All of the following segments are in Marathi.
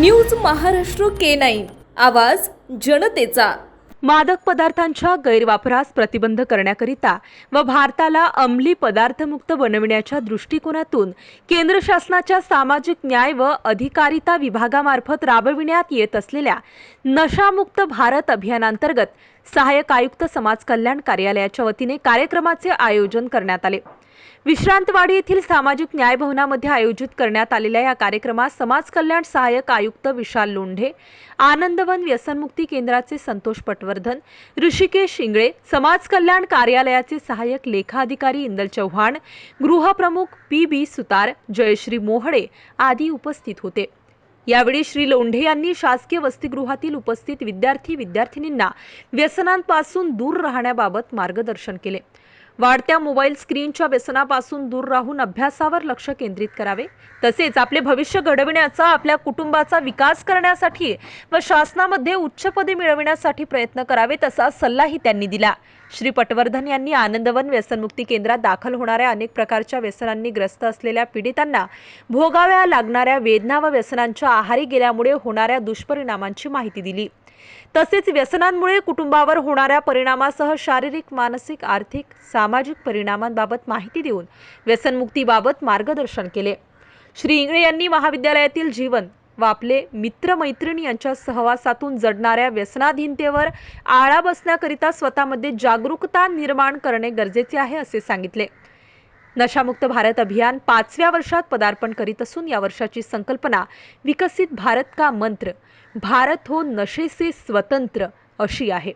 News Maharashtra K nine. आवाज जनतेचा. मादक पदार्थांच्या गैरवापरास प्रतिबंध करण्याकरिता व भारताला अंमली पदार्थमुक्त बनविण्याच्या दृष्टिकोनातून केंद्र शासनाच्या सामाजिक न्याय व अधिकारिता विभागामार्फत राबविण्यात येत असलेल्या नशामुक्त भारत अभियानांतर्गत सहाय्यक आयुक्त समाज कल्याण कार्यालयाच्या वतीने कार्यक्रमाचे आयोजन करण्यात आले. विश्रांतवाडी येथील सामाजिक न्याय भवनामध्ये आयोजित करण्यात आलेल्या या कार्यक्रमात समाज कल्याण सहाय्यक आयुक्त विशाल लोंढे आनंदवन व्यसनमुक्ती केंद्राचे संतोष पटवर्धन ऋषिकेश इंगळे समाज कल्याण कार्यालयाचे सहाय्यक लेखाधिकारी इंदल चव्हाण गृहप्रमुख पी बी सुतार जयश्री मोहळे आदी उपस्थित होते. यावेळी श्री लोंढे यांनी शासकीय वसतिगृहातील उपस्थित विद्यार्थी विद्यार्थिनींना व्यसनांपासून दूर राहण्याबाबत मार्गदर्शन केले. वाढत्या मोबाईल स्क्रीनच्या व्यसनापासून दूर राहून अभ्यासावर लक्ष केंद्रित करावे. तसेच आपले भविष्य घडविण्याचा आपल्या कुटुंबाचा विकास करण्यासाठी व शासनामध्ये उच्चपदे मिळविण्यासाठी प्रयत्न करावेत असा सल्लाही त्यांनी दिला. श्री पटवर्धन यांनी आनंदवन व्यसनमुक्ती केंद्रात दाखल होणाऱ्या अनेक प्रकारच्या व्यसनांनी ग्रस्त असलेल्या पीडितांना भोगाव्या लागणाऱ्या वेदना व व्यसनांच्या आहारी गेल्यामुळे होणाऱ्या दुष्परिणामांची माहिती दिली. तसेच व्यसनांमुळे कुटुंबावर होणाऱ्या परिणामासह शारीरिक मानसिक आर्थिक सामाजिक परिणामांबाबत माहिती देऊन व्यसनमुक्तीबाबत मार्गदर्शन केले. श्री इंगळे यांनी महाविद्यालयातील जीवन व आपले मित्रमैत्रिणी यांच्या सहवासातून जडणाऱ्या व्यसनाधीनतेवर आळा बसण्याकरिता स्वतःमध्ये जागरूकता निर्माण करणे गरजेचे आहे असे सांगितले. नशामुक्त भारत अभियान पाचव्या वर्षात पदार्पण करीत असून या वर्षाची संकल्पना विकसित भारत का मंत्र? भारत हो नशेसे स्वतंत्र अशी आहे.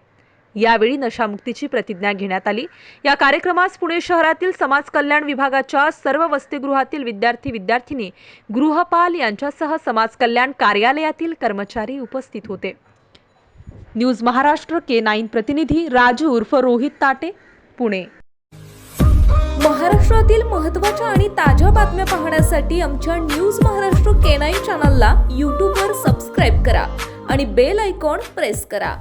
यावेळी नशामुक्तीची प्रतिज्ञा घेण्यात आली. या कार्यक्रमास पुणे शहरातील समाज कल्याण विभागाच्या सर्व वसतिगृहातील विद्यार्थी विद्यार्थिनी गृहपाल यांच्यासह समाज कल्याण कार्यालयातील कर्मचारी उपस्थित होते. न्यूज महाराष्ट्र के नाईन प्रतिनिधी राजू उर्फ रोहित ताटे पुणे. महाराष्ट्रातील महत्त्वाच्या आणि ताज्या बातम्या पाहण्यासाठी आमच्या न्यूज महाराष्ट्र के नाईन चॅनलला यूट्यूबवर सबस्क्राईब करा आणि बेल आयकॉन प्रेस करा.